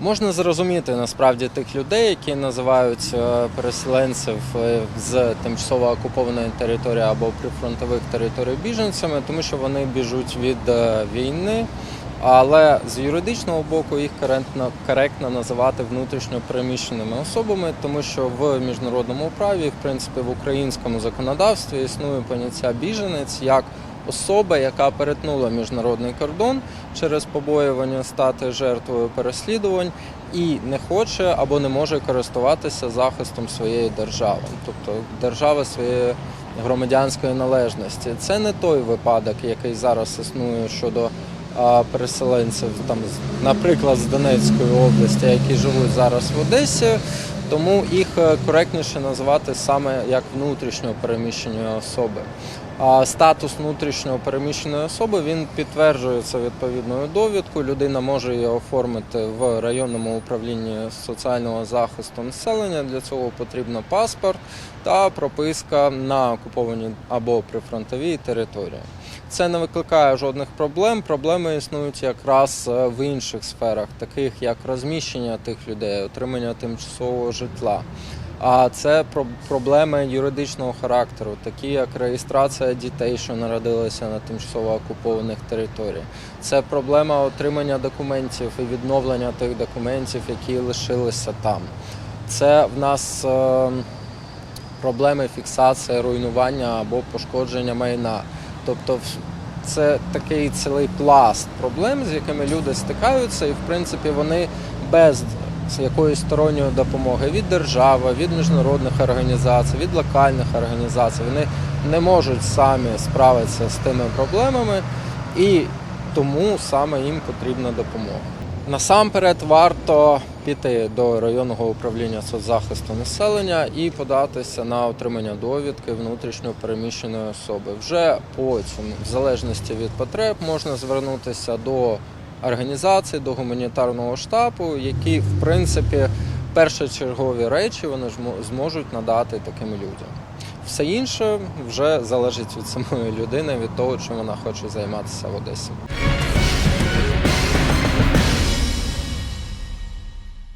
Можна зрозуміти насправді тих людей, які називають е, переселенців е, з тимчасово окупованої території або прифронтових територій біженцями, тому що вони біжуть від е, війни. Але з юридичного боку їх коректно, коректно називати внутрішньо переміщеними особами, тому що в міжнародному праві, в принципі, в українському законодавстві існує поняття біженець як особа, яка перетнула міжнародний кордон через побоювання стати жертвою переслідувань і не хоче або не може користуватися захистом своєї держави, тобто держави своєї громадянської належності. Це не той випадок, який зараз існує щодо переселенців, там, наприклад, з Донецької області, які живуть зараз в Одесі. Тому їх е, коректніше називати саме як внутрішньо переміщені особи. Статус внутрішньо переміщеної особи він підтверджується відповідною довідкою. Людина може її оформити в районному управлінні соціального захисту населення. Для цього потрібно паспорт та прописка на окупованій або прифронтовій території. Це не викликає жодних проблем. Проблеми існують якраз е, в інших сферах, таких як розміщення тих людей, отримання тимчасового житла. А це про- проблеми юридичного характеру, такі як реєстрація дітей, що народилися на тимчасово окупованих територіях. Це проблема отримання документів і відновлення тих документів, які лишилися там. Це в нас е, проблеми фіксації, руйнування або пошкодження майна. Тобто, це такий цілий пласт проблем, з якими люди стикаються, і в принципі вони без якоїсь сторонньої допомоги від держави, від міжнародних організацій, від локальних організацій, вони не можуть самі справитися з тими проблемами, і тому саме їм потрібна допомога. Насамперед варто піти до районного управління соцзахисту населення і податися на отримання довідки внутрішньо переміщеної особи. Вже потім, в залежності від потреб, можна звернутися до організацій, до гуманітарного штабу, які в принципі першочергові речі вони зможуть надати таким людям. Все інше вже залежить від самої людини, від того, чим вона хоче займатися в Одесі.